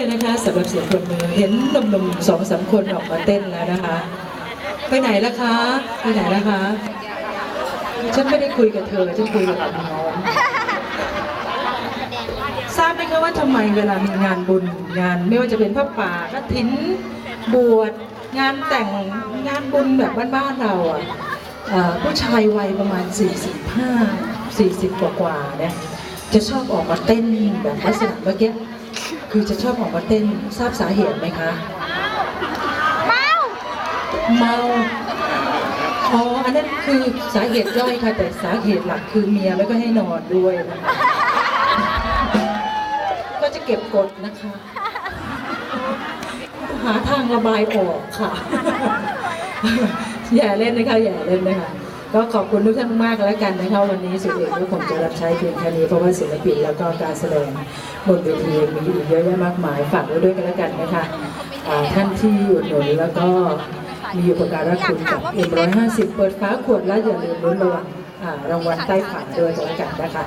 เลยนะคะสำหรับเสียงปรบมือเห็นหนุ่มๆสองสามคนออกมาเต้นแล้วนะคะ ไปไหนล่ะคะ ไปไหนล่ะคะ ฉันไม่ได้คุยกับเธอฉันคุยกับน้องทราบไหมคะว่าทำไมเวลามีงานบุญงาน ไม่ว่าจะเป็นพระป่ากฐินบวชงานแต่งงานบุญแบบบ้านๆเราอะเอ่อผู้ชายวัยประมาณ 45 40 กว่าๆเนี่ยจะชอบออกมาเต้นแบบลักษณะเมื่อกี้ คือจะชอบออกมาเต้นทราบสาเหตุไหมคะ เมาเมาอ๋ออันนั้นคือสาเหตุย่อยค่ะ แต่สาเหตุหลักคือเมียไม่ก็ให้นอนด้วยนะคะก็จะเก็บกดนะคะ หาทางระบายออกค่ะ อย่าเล่นนะคะ อย่าเล่นนะคะ ก็ขอบคุณทุกท่านมากแล้วกันนะคะวันนี้สุดเอกก็คงจะรับใช้เพียงแค่นี้เพราะว่าศิลปินแล้วก็การแสดงบนเวทีมีอีกเยอะแยะมากมายฝากไว้ด้วยกันแล้วกันนะคะท่านที่อยู่หนุนแล้วก็มีอุปการะคุณกับ150 เปิดฟ้าขวดแล้วอย่าลืมลุ้นรางวัลรางวัลใต้ฝาด้วยกันแล้วกันนะคะ